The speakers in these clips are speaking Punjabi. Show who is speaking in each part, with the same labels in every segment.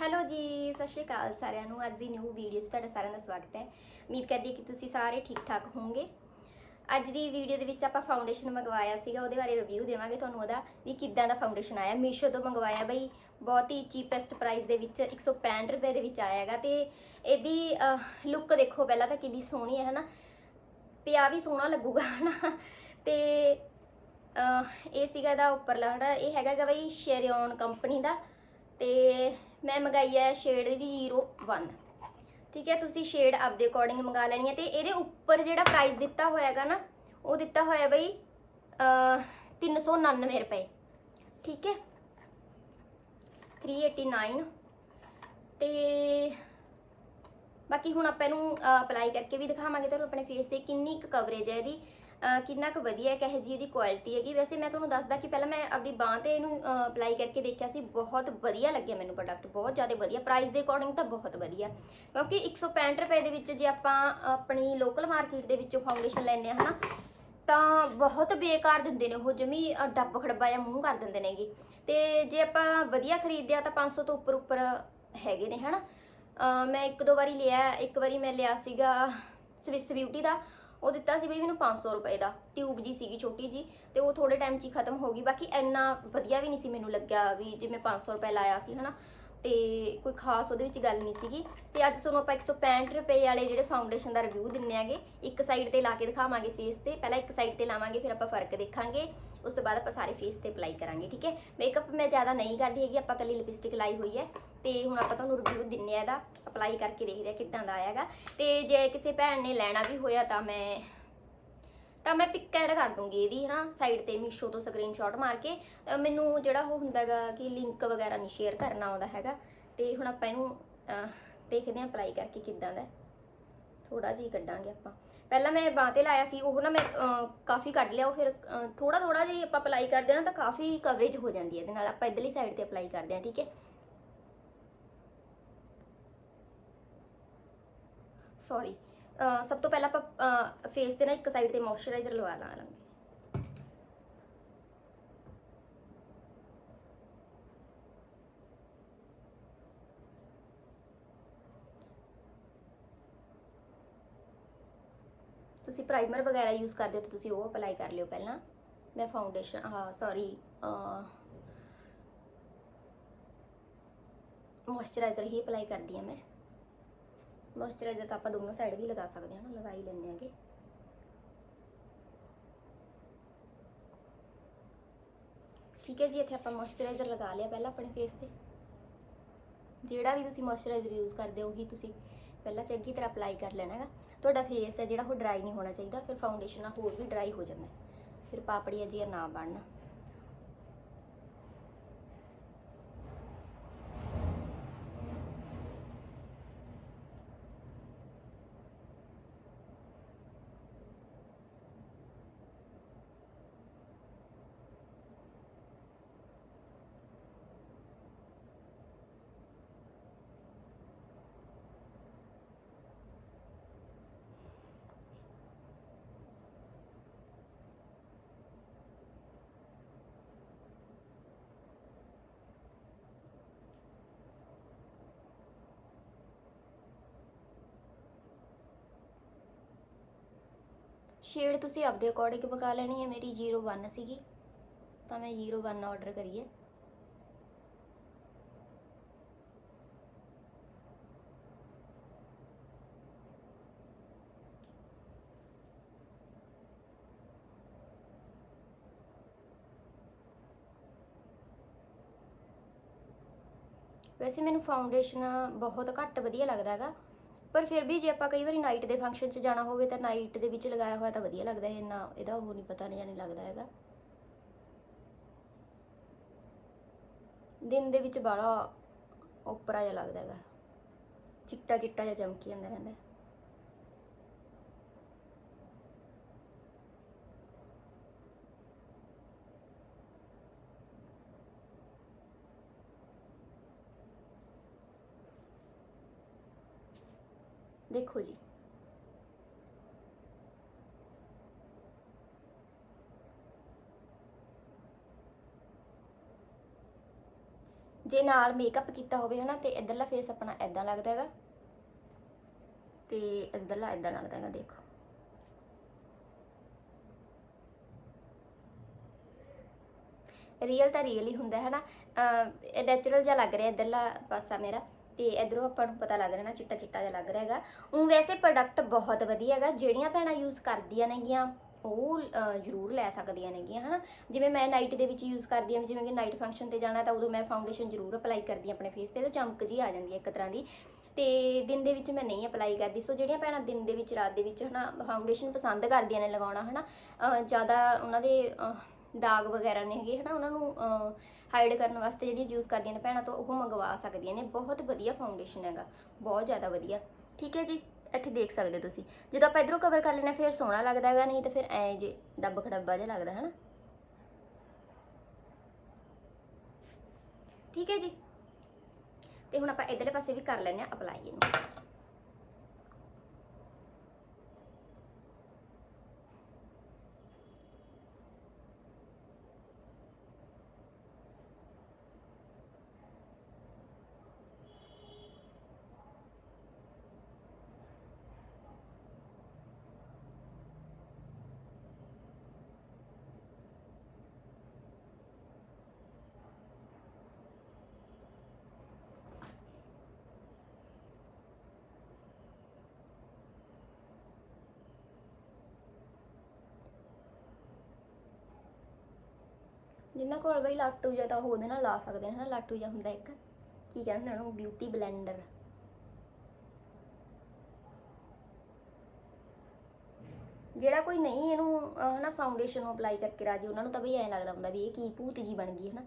Speaker 1: ਹੈਲੋ ਜੀ ਸਤਿ ਸ਼੍ਰੀ ਅਕਾਲ ਸਾਰਿਆਂ ਨੂੰ। ਅੱਜ ਦੀ ਨਿਊ ਵੀਡੀਓ 'ਚ ਤੁਹਾਡਾ ਸਾਰਿਆਂ ਦਾ ਸਵਾਗਤ ਹੈ। ਉਮੀਦ ਕਰਦੀ ਹਾਂ ਕਿ ਤੁਸੀਂ ਸਾਰੇ ਠੀਕ ਠਾਕ ਹੋਵੋਗੇ। ਅੱਜ ਦੀ ਵੀਡੀਓ ਦੇ ਵਿੱਚ ਆਪਾਂ ਫਾਊਂਡੇਸ਼ਨ ਮੰਗਵਾਇਆ ਸੀਗਾ ਉਹਦੇ ਬਾਰੇ ਰਿਵਿਊ ਦੇਵਾਂਗੇ ਤੁਹਾਨੂੰ ਉਹਦਾ ਵੀ ਕਿੱਦਾਂ ਦਾ ਫਾਊਂਡੇਸ਼ਨ ਆਇਆ। ਮੀਸ਼ੋ ਤੋਂ ਮੰਗਵਾਇਆ ਬਈ ਬਹੁਤ ਹੀ ਚੀਪੈਸਟ ਪ੍ਰਾਈਸ ਦੇ ਵਿੱਚ 165 ਰੁਪਏ ਦੇ ਵਿੱਚ ਆਇਆ ਹੈਗਾ ਤੇ ਇਹਦੀ ਲੁੱਕ ਦੇਖੋ ਪਹਿਲਾਂ ਤਾਂ ਕਿੰਨੀ ਸੋਹਣੀ ਹੈ ਹਨਾ? ਪਿਆ ਵੀ ਸੋਹਣਾ ਲੱਗੂਗਾ ਹਨਾ? ਤੇ ਅਹ, ਇਹ ਸੀਗਾ ਇਹਦਾ ਉੱਪਰਲਾ ਹਨਾ? ਇਹ ਹੈਗਾ ਗਾ ਬਈ ਸ਼ੇਰਿਓਨ ਕੰਪਨੀ ਦਾ ਤੇ ਮੈਂ ਮੰਗਾਈ ਹੈ ਸ਼ੇਡ ਦੀ 01 ਠੀਕ ਹੈ ਤੁਸੀਂ ਸ਼ੇਡ ਆਪਦੇ ਅਕੋਰਡਿੰਗ ਮੰਗਾ ਲੈਣੀ ਹੈ ਤੇ ਇਹਦੇ ਉੱਪਰ ਜਿਹੜਾ ਪ੍ਰਾਈਸ ਦਿੱਤਾ ਹੋਇਆਗਾ ਨਾ ਉਹ ਦਿੱਤਾ ਹੋਇਆ ਬਈ ਅਹ, 399 ਰੁਪਏ। ਠੀਕ ਹੈ? 389 ਤੇ ਬਾਕੀ ਹੁਣ ਆਪਾਂ ਇਹਨੂੰ ਅਪਲਾਈ ਕਰਕੇ ਵੀ ਦਿਖਾਵਾਂਗੇ ਤੁਹਾਨੂੰ ਆਪਣੇ ਫੇਸ ਤੇ ਕਿੰਨੀ ਕੁ ਕਵਰੇਜ ਹੈ ਇਹਦੀ। ਕਿੰਨਾ ਕੁ ਵਧੀਆ ਹੈ ਕਹੇ ਜੀ ਇਹਦੀ ਕੁਆਲਿਟੀ ਹੈਗੀ। ਵੈਸੇ ਮੈਂ ਤੁਹਾਨੂੰ ਦੱਸਦਾ ਕਿ ਪਹਿਲਾਂ ਮੈਂ ਆਪਦੀ ਬਾਹ ਤੇ ਇਹਨੂੰ ਅਪਲਾਈ ਕਰਕੇ ਦੇਖਿਆ ਸੀ। ਬਹੁਤ ਵਧੀਆ ਲੱਗਿਆ ਮੈਨੂੰ ਪ੍ਰੋਡਕਟ ਬਹੁਤ ਜ਼ਿਆਦਾ ਵਧੀਆ। ਪ੍ਰਾਈਸ ਦੇ ਅਕੋਰਡਿੰਗ ਤਾਂ ਬਹੁਤ ਵਧੀਆ। ਕਿਉਂਕਿ 165 ਰੁਪਏ ਦੇ ਵਿੱਚ ਜੇ ਆਪਾਂ ਆਪਣੀ ਲੋਕਲ ਮਾਰਕੀਟ ਦੇ ਵਿੱਚੋਂ ਫਾਊਂਡੇਸ਼ਨ ਲੈਂਦੇ ਆ ਹਨਾ ਤਾਂ ਬਹੁਤ ਬੇਕਾਰ ਦਿੰਦੇ ਨੇ ਉਹ ਜਮੀ ਡੱਬ ਖੜਬਾ ਜਾਂ ਮੂੰਹ ਕਰ ਦਿੰਦੇ ਨੇਗੇ। ਤੇ ਜੇ ਆਪਾਂ ਵਧੀਆ ਖਰੀਦਦੇ ਆ ਤਾਂ 500 ਤੋਂ ਉੱਪਰ ਉੱਪਰ ਹੈਗੇ ਨੇ ਹਨਾ। ਅ, ਮੈਂ ਇੱਕ ਦੋ ਵਾਰੀ ਲਿਆ ਇੱਕ ਵਾਰੀ ਮੈਂ ਲਿਆ ਸੀਗਾ ਸਵਿਸ ਬਿਊਟੀ ਦਾ। ਉਹ ਦਿੱਤਾ ਸੀ ਬਈ ਮੈਨੂੰ 500 ਰੁਪਏ ਦਾ ਟਿਊਬ ਜੀ ਸੀਗੀ ਛੋਟੀ ਜੀ, ਤੇ ਉਹ ਥੋੜੇ ਟਾਈਮ 'ਚ ਹੀ ਖਤਮ ਹੋ ਗਈ। ਬਾਕੀ ਇੰਨਾ ਵਧੀਆ ਵੀ ਨਹੀਂ ਸੀ ਮੈਨੂੰ ਲੱਗਿਆ ਵੀ ਜਿਵੇਂ 500 ਰੁਪਏ ਲਾਇਆ ਸੀ, ਹਨਾ? ਤੇ ਕੋਈ ਖਾਸ ਉਹਦੇ ਵਿੱਚ ਗੱਲ ਨਹੀਂ ਸੀਗੀ। ਤੇ ਅੱਜ ਤੁਹਾਨੂੰ ਆਪਾਂ 165 ਰੁਪਏ ਵਾਲੇ ਜਿਹੜੇ ਫਾਊਂਡੇਸ਼ਨ ਦਾ ਰਿਵਿਊ ਦਿੰਨੇ ਆਗੇ ਇੱਕ ਸਾਈਡ ਤੇ ਲਾ ਕੇ ਦਿਖਾਵਾਂਗੇ ਫੇਸ ਤੇ। ਪਹਿਲਾਂ ਇੱਕ ਸਾਈਡ ਤੇ ਲਾਵਾਂਗੇ, ਫਿਰ ਆਪਾਂ ਫ਼ਰਕ ਦੇਖਾਂਗੇ। ਉਸ ਤੋਂ ਬਾਅਦ ਆਪਾਂ ਸਾਰੇ ਫੇਸ ਤੇ ਅਪਲਾਈ ਕਰਾਂਗੇ, ਠੀਕ ਹੈ? ਮੇਕਅਪ ਮੈਂ ਜ਼ਿਆਦਾ ਨਹੀਂ ਕਰਦੀ ਹੈਗੀ, ਆਪਾਂ ਕੱਲੀ ਲਿਪਸਟਿਕ ਲਾਈ ਹੋਈ ਹੈ। ਤੇ ਹੁਣ ਆਪਾਂ ਤੁਹਾਨੂੰ ਰਿਵਿਊ ਦਿੰਨੇ ਆ ਇਹਦਾ ਅਪਲਾਈ ਕਰਕੇ ਦੇਖਦੇ ਆ ਕਿੱਦਾਂ ਦਾ ਆਏਗਾ ਤੇ ਜੇ ਕਿਸੇ ਭੈਣ ਨੇ ਲੈਣਾ ਵੀ ਹੋਇਆ ਤਾਂ ਮੈਂ ਤਾਂ ਮੈਂ ਪਿਕ ਐਡ ਕਰ ਦੂੰਗੀ ਇਹਦੀ, ਹਨਾ? ਸਾਈਡ ਤੇ ਮੀਸ਼ੋ ਤੋਂ ਸਕਰੀਨਸ਼ਾਟ ਮਾਰ ਕੇ। ਮੈਨੂੰ ਜਿਹੜਾ ਉਹ ਹੁੰਦਾਗਾ ਕਿ ਲਿੰਕ ਵਗੈਰਾ ਨਹੀਂ ਸ਼ੇਅਰ ਕਰਨਾ ਆਉਂਦਾ ਹੈਗਾ। ਤੇ ਹੁਣ ਆਪਾਂ ਇਹਨੂੰ ਦੇਖਦੇ ਹਾਂ ਅਪਲਾਈ ਕਰਕੇ ਕਿੱਦਾਂ ਦਾ ਥੋੜਾ ਜਿਹਾ ਕੱਢਾਂਗੇ ਆਪਾਂ। ਪਹਿਲਾਂ ਮੈਂ ਬਾਂਹ ਤੇ ਲਾਇਆ ਸੀ, ਉਹ ਨਾ ਮੈਂ ਕਾਫੀ ਕੱਢ ਲਿਆ, ਉਹ ਫਿਰ ਥੋੜਾ ਥੋੜਾ ਜਿਹਾ ਆਪਾਂ ਅਪਲਾਈ ਕਰਦੇ ਹਾਂ ਤਾਂ ਕਾਫੀ ਕਵਰੇਜ ਹੋ ਜਾਂਦੀ ਹੈ ਇਹਦੇ ਨਾਲ। ਆਪਾਂ ਇਧਰਲੀ ਸਾਈਡ ਤੇ ਅਪਲਾਈ ਕਰਦੇ ਹਾਂ, ਠੀਕ ਹੈ? ਸੌਰੀ ਸਭ ਤੋਂ ਪਹਿਲਾਂ ਆਪਾਂ ਫੇਸ ਤੇ ਨਾ ਇੱਕ ਸਾਈਡ ਤੇ ਮੋਇਸਚਰਾਈਜ਼ਰ ਲਵਾ ਲਾਂਗੇ ਤੁਸੀਂ ਪ੍ਰਾਈਮਰ ਵਗੈਰਾ ਯੂਜ਼ ਕਰਦੇ ਹੋ ਤਾਂ ਤੁਸੀਂ ਉਹ ਅਪਲਾਈ ਕਰ ਲਿਓ ਪਹਿਲਾਂ। ਮੈਂ ਫਾਊਂਡੇਸ਼ਨ ਹਾਂ ਸੌਰੀ ਮੋਇਸਚਰਾਈਜ਼ਰ ਹੀ ਅਪਲਾਈ ਕਰਦੀ ਹਾਂ ਮੈਂ। ਮੋਇਸਚਰਾਈਜ਼ਰ ਤਾਂ ਆਪਾਂ ਦੋਨੋਂ ਸਾਈਡ ਵੀ ਲਗਾ ਸਕਦੇ ਹਾਂ ਨਾ, ਲਗਾਈ ਹੀ ਲੈਂਦੇ ਆਂਗੇ ਠੀਕ ਹੈ ਜੀ, ਇੱਥੇ ਆਪਾਂ ਮੋਇਸਚਰਾਈਜ਼ਰ ਲਗਾ ਲਿਆ ਪਹਿਲਾਂ ਆਪਣੇ ਫੇਸ ਤੇ। ਜਿਹੜਾ ਵੀ ਤੁਸੀਂ ਮੋਇਸਚਰਾਈਜ਼ਰ ਯੂਜ਼ ਕਰਦੇ ਹੋ, ਉਹੀ ਤੁਸੀਂ ਪਹਿਲਾਂ ਚੰਗੀ ਤਰ੍ਹਾਂ ਅਪਲਾਈ ਕਰ ਲੈਣਾ ਹੈਗਾ। ਤੁਹਾਡਾ ਫੇਸ ਹੈ ਜਿਹੜਾ, ਉਹ ਡਰਾਈ ਨਹੀਂ ਹੋਣਾ ਚਾਹੀਦਾ, ਫਿਰ ਫਾਊਂਡੇਸ਼ਨ ਨਾਲ ਹੋਰ ਵੀ ਡਰਾਈ ਹੋ ਜਾਂਦਾ ਹੈ। ਫਿਰ ਪਾਪੜੀਆਂ ਜਿਹੀਆਂ ਨਾ ਬਣਨਾ। ਸ਼ੇਡ ਤੁਸੀਂ ਆਪਦੇ ਅਕੋਰਡਿੰਗ ਮੰਗਾ ਲੈਣੀ ਹੈ, ਮੇਰੀ 01 ਸੀਗੀ। ਤਾਂ ਮੈਂ 01 ਆਰਡਰ ਕਰੀਏ। ਵੈਸੇ ਮੈਨੂੰ ਫਾਊਂਡੇਸ਼ਨ ਬਹੁਤ ਘੱਟ ਵਧੀਆ ਲੱਗਦਾ ਹੈਗਾ। ਪਰ ਫਿਰ ਵੀ ਜੇ ਆਪਾਂ ਕਈ ਵਾਰੀ ਨਾਈਟ ਦੇ ਫੰਕਸ਼ਨ 'ਚ ਜਾਣਾ ਹੋਵੇ ਤਾਂ ਨਾਈਟ ਦੇ ਵਿੱਚ ਲਗਾਇਆ ਹੋਇਆ ਤਾਂ ਵਧੀਆ ਲੱਗਦਾ ਹੈ ਇੰਨਾ ਇਹਦਾ ਉਹ ਨਹੀਂ ਪਤਾ ਨਹੀਂ ਨਹੀਂ ਲੱਗਦਾ ਹੈਗਾ। ਦਿਨ ਦੇ ਵਿੱਚ ਬੜਾ ਓਪਰਾ ਜਿਹਾ ਲੱਗਦਾ ਹੈਗਾ। ਚਿੱਟਾ ਚਿੱਟਾ ਜਿਹਾ ਚਮਕੀ ਜਾਂਦਾ ਰਹਿੰਦਾ। ਦੇਖੋ ਜੀ। ਜੇ ਨਾਲ ਮੇਕਅਪ ਕੀਤਾ ਹੋਵੇ ਹਨਾ, ਤੇ ਇਧਰਲਾ ਫੇਸ ਆਪਣਾ ਐਦਾਂ ਲੱਗਦਾ ਹੈਗਾ। ਤੇ ਇਧਰਲਾ ਐਦਾਂ ਲੱਗਦਾ ਹੈਗਾ, ਦੇਖੋ। ਰੀਅਲ ਤਾਂ ਰੀਅਲ ਹੀ ਹੁੰਦਾ ਹੈ ਨਾ। ਨੈਚੁਰਲ ਜਿਹਾ ਲੱਗ ਰਿਹਾ ਇਧਰਲਾ ਪਾਸਾ ਮੇਰਾ। ਤੇ ਇਧਰੋਂ ਆਪਾਂ ਨੂੰ ਪਤਾ ਲੱਗ ਰਿਹਾ ਨਾ ਚਿੱਟਾ ਚਿੱਟਾ ਜਿਹਾ ਲੱਗ ਰਿਹਾ ਹੈਗਾ। ਉਹ ਵੈਸੇ ਪ੍ਰੋਡਕਟ ਬਹੁਤ ਵਧੀਆ ਹੈਗਾ ਜਿਹੜੀਆਂ ਭੈਣਾਂ ਯੂਜ਼ ਕਰਦੀਆਂ ਨੇਗੀਆਂ ਉਹ ਜ਼ਰੂਰ ਲੈ ਸਕਦੀਆਂ ਨੇਗੀਆਂ ਹਨਾ। ਜਿਵੇਂ ਮੈਂ ਨਾਈਟ ਦੇ ਵਿੱਚ ਯੂਜ਼ ਕਰਦੀ ਹਾਂ ਜਿਵੇਂ ਕਿ ਨਾਈਟ ਫੰਕਸ਼ਨ ਤੇ ਜਾਣਾ ਤਾਂ ਉਦੋਂ ਮੈਂ ਫਾਊਂਡੇਸ਼ਨ ਜ਼ਰੂਰ ਅਪਲਾਈ ਕਰਦੀ ਹਾਂ ਆਪਣੇ ਫੇਸ ਤੇ ਤਾਂ ਚਮਕ ਜੀ ਆ ਜਾਂਦੀ ਹੈ ਇੱਕ ਤਰ੍ਹਾਂ ਦੀ। ਤੇ ਦਿਨ ਦੇ ਵਿੱਚ ਮੈਂ ਨਹੀਂ ਅਪਲਾਈ ਕਰਦੀ। ਸੋ ਜਿਹੜੀਆਂ ਭੈਣਾਂ ਦਿਨ ਦੇ ਵਿੱਚ ਰਾਤ ਦੇ ਵਿੱਚ ਹਨਾ ਫਾਊਂਡੇਸ਼ਨ ਪਸੰਦ ਕਰਦੀਆਂ ਨੇ ਲਗਾਉਣਾ ਹਨਾ ਅਹ, ਜ਼ਿਆਦਾ ਉਹਨਾਂ ਦੇ ਦਾਗ ਵਗੈਰਾ ਨੇ ਹੈਗੇ ਹਨਾ ਉਹਨਾਂ ਨੂੰ ਹਾਈਡ ਕਰਨ ਵਾਸਤੇ ਜਿਹੜੀਆਂ ਯੂਜ਼ ਕਰਦੀਆਂ ਨੇ ਭੈਣਾਂ ਤੋਂ, ਉਹ ਮੰਗਵਾ ਸਕਦੀਆਂ ਨੇ। ਬਹੁਤ ਵਧੀਆ ਫਾਊਂਡੇਸ਼ਨ ਹੈਗਾ। ਬਹੁਤ ਜ਼ਿਆਦਾ ਵਧੀਆ। ਠੀਕ ਹੈ ਜੀ? ਇੱਥੇ ਦੇਖ ਸਕਦੇ ਹੋ ਤੁਸੀਂ। ਜਦੋਂ ਆਪਾਂ ਇਧਰੋਂ ਕਵਰ ਕਰ ਲੈਣਾ ਫਿਰ ਸੋਹਣਾ ਲੱਗਦਾ ਹੈਗਾ, ਨਹੀਂ ਤਾਂ ਫਿਰ ਐ ਜੇ ਡੱਬ ਖੜੱਬਾ ਜਿਹਾ ਲੱਗਦਾ ਹੈ ਨਾ ਠੀਕ ਹੈ ਜੀ? ਤੇ ਹੁਣ ਆਪਾਂ ਇਧਰਲੇ ਪਾਸੇ ਵੀ ਕਰ ਲੈਂਦੇ ਆ ਅਪਲਾਈ ਇਹਨੂੰ। ਜਿੰਨਾ ਕੋਲ ਬਈ ਲਾਟੂ ਜਾਂ ਤਾਂ ਉਹ ਉਹਦੇ ਨਾਲ ਲਾ ਸਕਦੇ ਨੇ ਹਨਾ? ਲਾਟੂ ਜਾਂ ਹੁੰਦਾ ਇੱਕ। ਕੀ ਕਹਿੰਦੇ ਉਹਨੂੰ? ਬਿਊਟੀ ਬਲੈਂਡਰ ਜਿਹੜਾ ਕੋਈ ਨਹੀਂ ਇਹਨੂੰ ਅਹ, ਹਨਾ ਫਾਊਂਡੇਸ਼ਨ ਨੂੰ ਅਪਲਾਈ ਕਰਕੇ ਰਾਜੀ ਉਹਨਾਂ ਨੂੰ ਤਾਂ ਬਈ ਐਂ ਲੱਗਦਾ ਹੁੰਦਾ ਵੀ ਇਹ ਕੀ ਭੂਤ ਜੀ ਬਣ ਗਈ ਹਨਾ?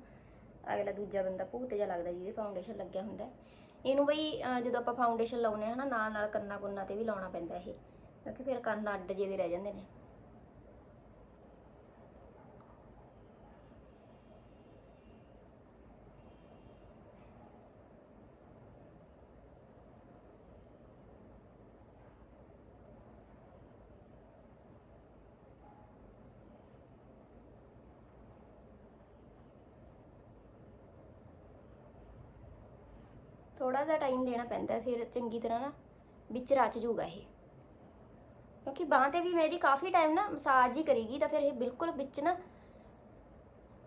Speaker 1: ਅਗਲਾ ਦੂਜਾ ਬੰਦਾ ਭੂਤ ਜਿਹਾ ਲੱਗਦਾ ਜਿਹਦੇ ਫਾਊਂਡੇਸ਼ਨ ਲੱਗਿਆ ਹੁੰਦਾ। ਹੈ। ਇਹਨੂੰ ਬਈ ਅਹ, ਜਦੋਂ ਆਪਾਂ ਫਾਊਂਡੇਸ਼ਨ ਲਾਉਨੇ ਆ ਹਨਾ ਨਾਲ ਨਾਲ ਕੰਨਾਂ ਕੁੰਨਾਂ ਤੇ ਵੀ ਲਾਉਣਾ ਪੈਂਦਾ ਇਹ। ਕਿਉਂਕਿ ਫਿਰ ਕੰਨ ਅੱਡ ਜਿਹੇ ਦੇ ਰਹਿ ਜਾਂਦੇ ਨੇ। ਥੋੜਾ ਜਿਹਾ ਟਾਈਮ ਦੇਣਾ ਪੈਂਦਾ ਫਿਰ ਚੰਗੀ ਤਰ੍ਹਾਂ ਨਾ ਵਿੱਚ ਰਚ ਜੂਗਾ ਇਹ। ਕਿਉਂਕਿ ਬਾਂਹ ਤੇ ਵੀ ਮੇਰੀ ਕਾਫੀ ਟਾਈਮ ਨਾ ਮਸਾਜ ਹੀ ਕਰੇਗੀ, ਤਾਂ ਫਿਰ ਇਹ ਬਿਲਕੁਲ ਵਿੱਚ ਨਾ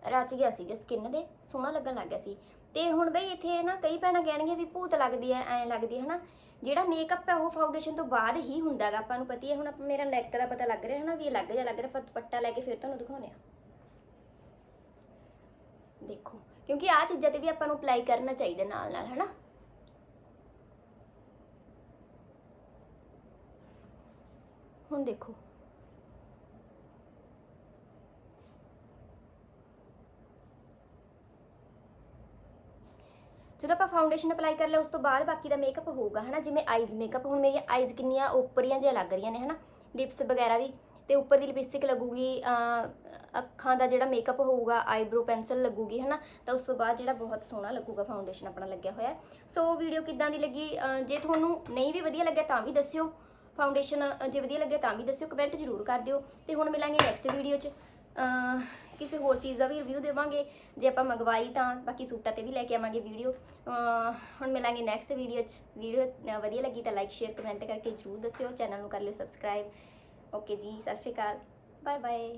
Speaker 1: ਰਚ ਗਿਆ ਸੀਗਾ ਸਕਿਨ ਦੇ, ਸੋਹਣਾ ਲੱਗਣ ਲੱਗ ਗਿਆ ਸੀ। ਤੇ ਹੁਣ ਬਈ ਇੱਥੇ ਨਾ ਕਈ ਭੈਣਾਂ ਕਹਿਣਗੀਆਂ ਵੀ ਭੂਤ ਲੱਗਦੀ ਐ, ਐਂ ਲੱਗਦੀ ਹੈ ਹਨਾ? ਜਿਹੜਾ ਮੇਕਅਪ ਹੈ ਉਹ ਫਾਊਂਡੇਸ਼ਨ ਤੋਂ ਬਾਅਦ ਹੀ ਹੁੰਦਾ ਹੈਗਾ, ਆਪਾਂ ਨੂੰ ਪਤਾ ਹੈ ਹੁਣ ਆਪਾਂ- ਮੇਰਾ ਨੈਕ ਦਾ ਪਤਾ ਲੱਗ ਰਿਹਾ, ਹਨਾ, ਵੀ ਅਲੱਗ ਜਿਹਾ ਲੱਗ ਰਿਹਾ ਪਰ ਦੁਪੱਟਾ ਲੈ ਕੇ ਫਿਰ ਤੁਹਾਨੂੰ ਦਿਖਾਉਣੇ ਆ। ਦੇਖੋ, ਕਿਉਂਕਿ ਆ ਚੀਜ਼ਾਂ ਤੇ ਵੀ ਆਪਾਂ ਨੂੰ ਅਪਲਾਈ ਕਰਨਾ ਚਾਹੀਦਾ ਨਾਲ ਨਾਲ ਹਨਾ? ਹੁਣ ਦੇਖੋ। ਜਦੋਂ ਆਪਾਂ ਫਾਊਂਡੇਸ਼ਨ ਅਪਲਾਈ ਕਰ ਲਿਆ, ਉਸ ਤੋਂ ਬਾਅਦ ਬਾਕੀ ਦਾ ਮੇਕਅਪ ਹੋਊਗਾ, ਹਨਾ? ਜਿਵੇਂ ਆਈਜ਼ ਮੇਕਅਪ ਹੁਣ ਮੇਰੀਆਂ ਆਈਜ਼ ਕਿੰਨੀਆਂ ਉੱਪਰੀਆਂ ਜਿਹਾ ਲੱਗ ਰਹੀਆਂ ਨੇ, ਹਨਾ? ਲਿਪਸ ਵਗੈਰਾ ਵੀ, ਤੇ ਉੱਪਰ ਦੀ ਲਿਪਸਟਿਕ ਲੱਗੂਗੀ ਅੱਖਾਂ ਦਾ ਜਿਹੜਾ ਮੇਕਅਪ ਹੋਊਗਾ ਆਈਬ੍ਰੋ ਪੈਨਸਲ ਲੱਗੂਗੀ, ਹਨਾ? ਤਾਂ ਉਸ ਤੋਂ ਬਾਅਦ ਜਿਹੜਾ ਬਹੁਤ ਸੋਹਣਾ ਲੱਗੂਗਾ ਫਾਊਂਡੇਸ਼ਨ ਆਪਣਾ ਲੱਗਿਆ ਹੋਇਆ। ਹੈ। ਸੋ ਵੀਡੀਓ ਕਿੱਦਾਂ ਦੀ ਲੱਗੀ? ਜੇ ਤੁਹਾਨੂੰ ਨਹੀਂ ਵੀ ਵਧੀਆ ਲੱਗਿਆ, ਤਾਂ ਵੀ ਦੱਸਿਓ। ਫਾਊਂਡੇਸ਼ਨ ਜੇ ਵਧੀਆ ਲੱਗੇ ਤਾਂ ਵੀ ਦੱਸਿਓ ਕਮੈਂਟ ਜ਼ਰੂਰ ਕਰ ਦਿਓ ਤੇ ਹੁਣ ਮਿਲਾਂਗੇ ਨੈਕਸਟ ਵੀਡੀਓ 'ਚ। ਕਿਸੇ ਹੋਰ ਚੀਜ਼ ਦਾ ਵੀ ਰਿਵਿਊ ਦੇਵਾਂਗੇ। ਜੇ ਆਪਾਂ ਮੰਗਵਾਈ ਤਾਂ ਬਾਕੀ ਸੂਟਾਂ ਤੇ ਵੀ ਲੈ ਕੇ ਆਵਾਂਗੇ ਵੀਡੀਓ ਹੁਣ ਮਿਲਾਂਗੇ ਨੈਕਸਟ ਵੀਡੀਓ 'ਚ। ਵੀਡੀਓ ਵਧੀਆ ਲੱਗੀ ਤਾਂ ਲਾਈਕ ਸ਼ੇਅਰ ਕਮੈਂਟ ਕਰਕੇ ਜ਼ਰੂਰ ਦੱਸਿਓ। ਚੈਨਲ ਨੂੰ ਕਰ ਲਿਓ ਸਬਸਕ੍ਰਾਈਬ ਓਕੇ ਜੀ, ਸਤਿ ਸ਼੍ਰੀ ਅਕਾਲ। Bye bye